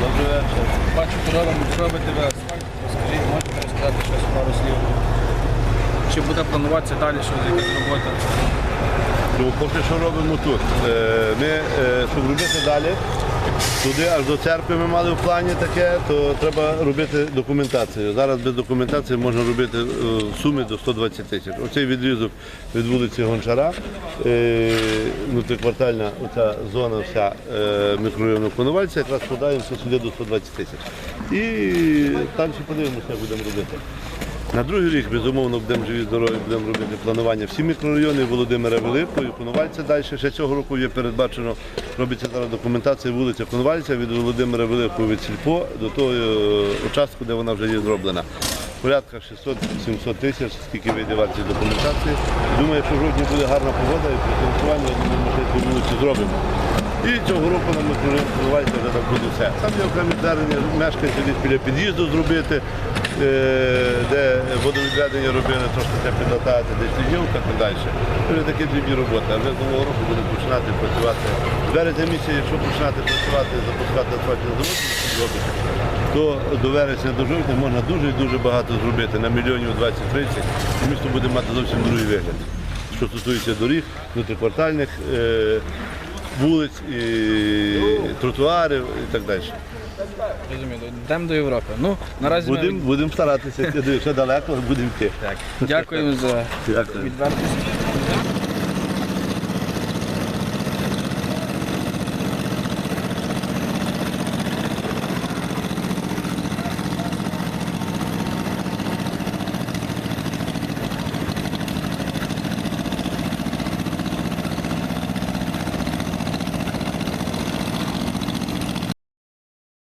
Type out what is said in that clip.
Добрий вечір. Бачу, що робите ви асфальт. Розкажіть, можете розказати щось пару слів? Чи буде плануватися далі щось, якась робота? Ну, поки що робимо тут. Е, Ми, е, щоб робити далі, туди аж до церкви ми мали в плані таке, то треба робити документацію. Зараз без документації можна робити е, суми до 120 тисяч. Оцей відрізок від вулиці Гончара, е, внутриквартальна оця зона вся е, мікрорайону Коновальця, якраз складаємося сюди до 120 тисяч. І далі подивимося, як будемо робити. На другий рік, безумовно, будемо живі здорові, будемо робити планування. Всі мікрорайони Володимира Великого, і Коновальця далі. Ще цього року є передбачено, робиться зараз документація вулиця Коновальця від Володимира Великого від Сільпо до того е, участку, де вона вже є зроблена. Порядка 600-700 тисяч, скільки вийде вартість документації. Думаю, що в жовтні буде гарна погода і при фінансуванні ми цю вулицю зробимо. І цього року на мікрорайон Коновальця вже так буде все. Там є окремі звернення мешканців десь біля під'їзду зробити де водовідведення робили, трошки треба підлатати, десь лінівка і далі. Це такі дрібні роботи. А вже з нового року будемо починати працювати. В березня місяці, якщо починати працювати, запускати асфальтні заводи, то до вересня до жовтня можна дуже і дуже багато зробити на мільйонів 20-30, і місто буде мати зовсім другий вигляд. Що стосується доріг, внутриквартальних е, вулиць, і тротуарів і так далі. Розумію, йдемо до Європи. Ну, наразі ми Будемо будем старатися, ще далеко, але будемо йти. Так. Дякуємо за Дякую. відвертість.